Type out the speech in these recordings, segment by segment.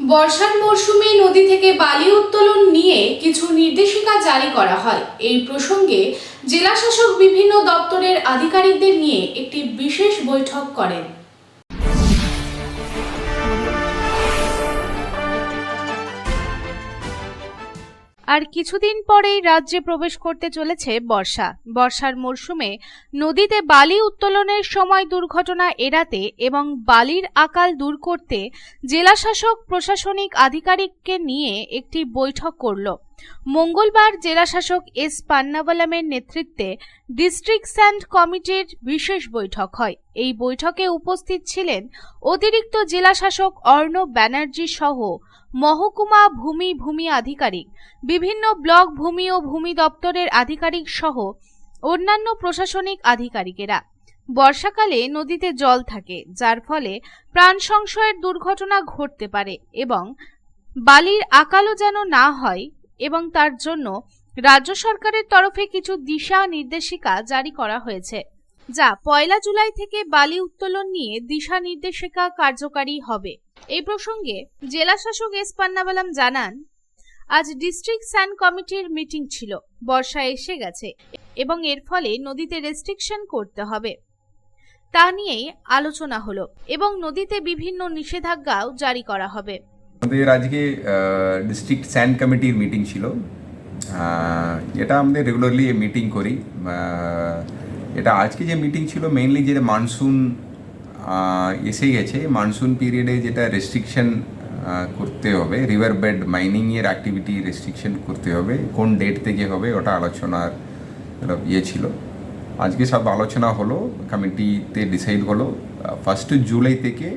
বর্ষার মরশুমে নদী থেকে বালি উত্তোলন নিয়ে কিছু নির্দেশিকা জারি করা হয়। এই প্রসঙ্গে জেলাশাসক বিভিন্ন দপ্তরের আধিকারিকদের নিয়ে একটি বিশেষ বৈঠক করেন। আর কিছুদিন পরেই রাজ্যে প্রবেশ করতে চলেছে বর্ষা। বর্ষার মরশুমে নদীতে বালি উত্তোলনের সময় দুর্ঘটনা এড়াতে এবং বালির আকাল দূর করতে জেলাশাসক, প্রশাসনিক আধিকারিককে নিয়ে একটি বৈঠক করল। মঙ্গলবার জেলাশাসক এস পান্নাবালামের নেতৃত্বে ডিস্ট্রিক্ট স্যান্ড কমিটির বিশেষ বৈঠক হয়। এই বৈঠকে উপস্থিত ছিলেন অতিরিক্ত জেলাশাসক অর্ণব ব্যানার্জি সহ মহকুমা ভূমি ভূমি আধিকারিক, বিভিন্ন ব্লক ভূমি ও ভূমি দপ্তরের আধিকারিক সহ অন্যান্য প্রশাসনিক আধিকারিকেরা। বর্ষাকালে নদীতে জল থাকে, যার ফলে প্রাণ সংশয়ের দুর্ঘটনা ঘটতে পারে এবং বালির আকালও যেন না হয় এবং তার জন্য রাজ্য সরকারের তরফে কিছু দিশা নির্দেশিকা জারি করা হয়েছে। যা পয়লা জুলাই থেকে বালি উত্তোলন নিয়ে দিশা নির্দেশিকা কার্যকারী হবে। এই প্রসঙ্গে জেলা শাসক এস পান্নাবালাম জানান, আজ ডিস্ট্রিক্ট স্যান্ড কমিটির মিটিং ছিল, বর্ষা এসে গেছে এবং এর ফলে নদীতে রেস্ট্রিকশন করতে হবে। তা নিয়েই আলোচনা হলো এবং নদীতে বিভিন্ন নিষেধাজ্ঞাও জারি করা হবে। আমাদের আজকে ডিস্ট্রিক্ট স্যান্ড কমিটির মিটিং ছিল। এটা আমাদের রেগুলারলি মিটিং করি। এটা আজকে যে মিটিং ছিল মেইনলি যেটা মানসুন এসে গেছে। মানসুন পিরিয়ডে যেটা রেস্ট্রিকশন করতে হবে রিভার বেড মাইনিংয়ের অ্যাক্টিভিটি রেস্ট্রিকশন করতে হবে, কোন ডেট থেকে হবে ওটা আলোচনার ইয়ে ছিল। আজকে সব আলোচনা হলো কমিটিতে ডিসাইড হলো। ফার্স্ট জুলাই থেকে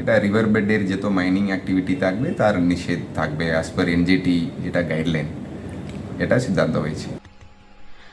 এটা রিভার বেডের যত মাইনিং অ্যাক্টিভিটি থাকবে, তার নিষেধ থাকবে অ্যাজ পার এনজেটি যেটা গাইডলাইন এটা সিদ্ধান্ত হয়েছে।